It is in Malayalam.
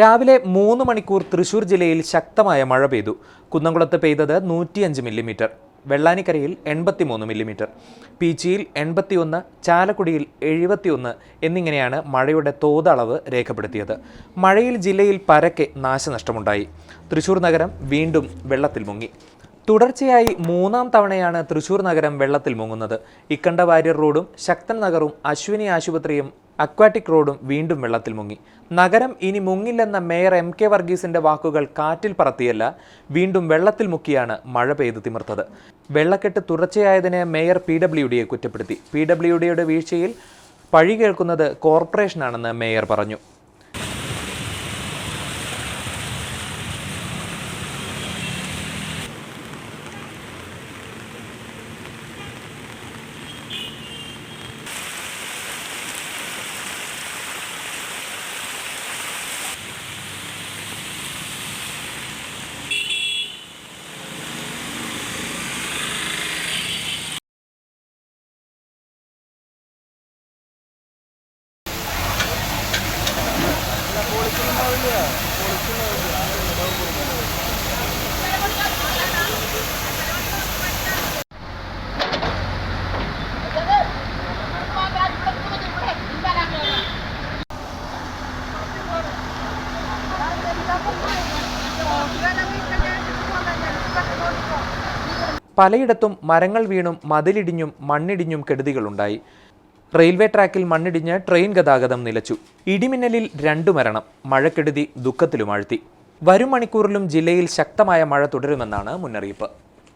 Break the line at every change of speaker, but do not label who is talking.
രാവിലെ മൂന്ന് മണിക്കൂർ തൃശൂർ ജില്ലയിൽ ശക്തമായ മഴ പെയ്തു. കുന്നംകുളത്ത് പെയ്തത് നൂറ്റിയഞ്ച് മില്ലിമീറ്റർ വെള്ളാനിക്കരയിൽ എൺപത്തിമൂന്ന് മില്ലിമീറ്റർ പീച്ചിയിൽ എൺപത്തിയൊന്ന് ചാലക്കുടിയിൽ എഴുപത്തിയൊന്ന് എന്നിങ്ങനെയാണ് മഴയുടെ തോതളവ് രേഖപ്പെടുത്തിയത്. മഴയിൽ ജില്ലയിൽ പരക്കെ നാശനഷ്ടമുണ്ടായി. തൃശൂർ നഗരം വീണ്ടും വെള്ളത്തിൽ മുങ്ങി. തുടർച്ചയായി മൂന്നാം തവണയാണ് തൃശൂർ നഗരം വെള്ളത്തിൽ മുങ്ങുന്നത്. ഇക്കണ്ട വാര്യർ റോഡും ശക്തൻ നഗറും അശ്വിനി ആശുപത്രിയും അക്വാറ്റിക് റോഡും വീണ്ടും വെള്ളത്തിൽ മുങ്ങി. നഗരം ഇനി മുങ്ങില്ലെന്ന മേയർ എം കെ വർഗീസിന്റെ വാക്കുകൾ കാറ്റിൽ പറത്തിയല്ല വീണ്ടും വെള്ളത്തിൽ മുക്കിയാണ് മഴ പെയ്ത് തിമിർത്തത്. വെള്ളക്കെട്ട് തുടർച്ചയായതിനെ മേയർ പി ഡബ്ല്യു ഡിയെ കുറ്റപ്പെടുത്തി. പി ഡബ്ല്യു ഡിയുടെ വീഴ്ചയിൽ പഴി കേൾക്കുന്നത് കോർപ്പറേഷനാണെന്ന് മേയർ പറഞ്ഞു. പലയിടത്തും മരങ്ങൾ വീണും മതിലിടിഞ്ഞും മണ്ണിടിഞ്ഞും കെടുതികളുണ്ടായി. റെയിൽവേ ട്രാക്കിൽ മണ്ണിടിഞ്ഞ് ട്രെയിൻ ഗതാഗതം നിലച്ചു. ഇടിമിന്നലിൽ രണ്ടു മരണം മഴക്കെടുതി ദുഃഖത്തിലുമാഴ്ത്തി വരും മണിക്കൂറിലും ജില്ലയിൽ ശക്തമായ മഴ തുടരുമെന്നാണ് മുന്നറിയിപ്പ്.